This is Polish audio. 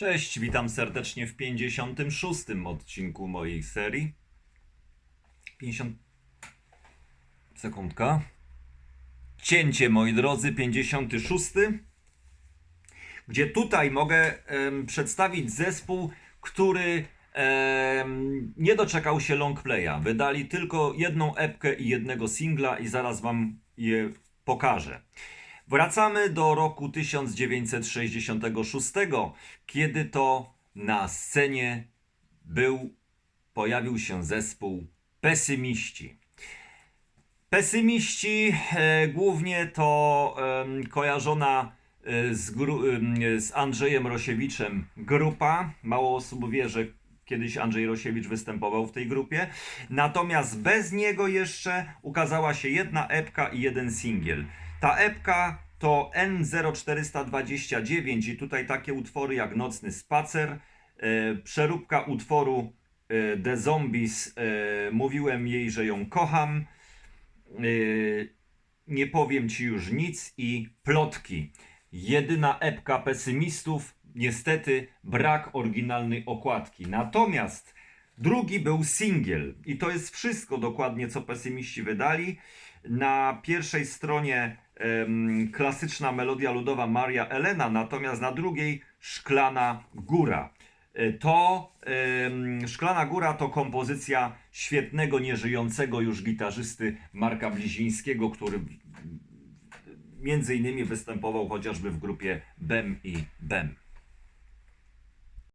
Cześć, witam serdecznie w 56. odcinku mojej serii. 50. Sekundka. Cięcie, moi drodzy, 56. Gdzie tutaj mogę przedstawić zespół, który nie doczekał się longplaya. Wydali tylko jedną epkę i jednego singla, i zaraz Wam je pokażę. Wracamy do roku 1966, kiedy to na scenie był, pojawił się zespół Pesymiści. Pesymiści e, głównie to em, kojarzona e, z, gru, z Andrzejem Rosiewiczem grupa. Mało osób wie, że kiedyś Andrzej Rosiewicz występował w tej grupie. Natomiast bez niego jeszcze ukazała się jedna epka i jeden singiel. Ta epka to N0429 i tutaj takie utwory jak Nocny Spacer, e, przeróbka utworu e, The Zombies, e, mówiłem jej, że ją kocham, nie powiem ci już nic i plotki. Jedyna epka pesymistów, niestety brak oryginalnej okładki. Natomiast drugi był singiel i to jest wszystko dokładnie, co pesymiści wydali. Na pierwszej stronie em, klasyczna melodia ludowa Maria Elena, natomiast na drugiej Szklana Góra. E, To em, Szklana Góra to kompozycja świetnego, nieżyjącego już gitarzysty Marka Blizińskiego, który między innymi występował chociażby w grupie Bem i Bem.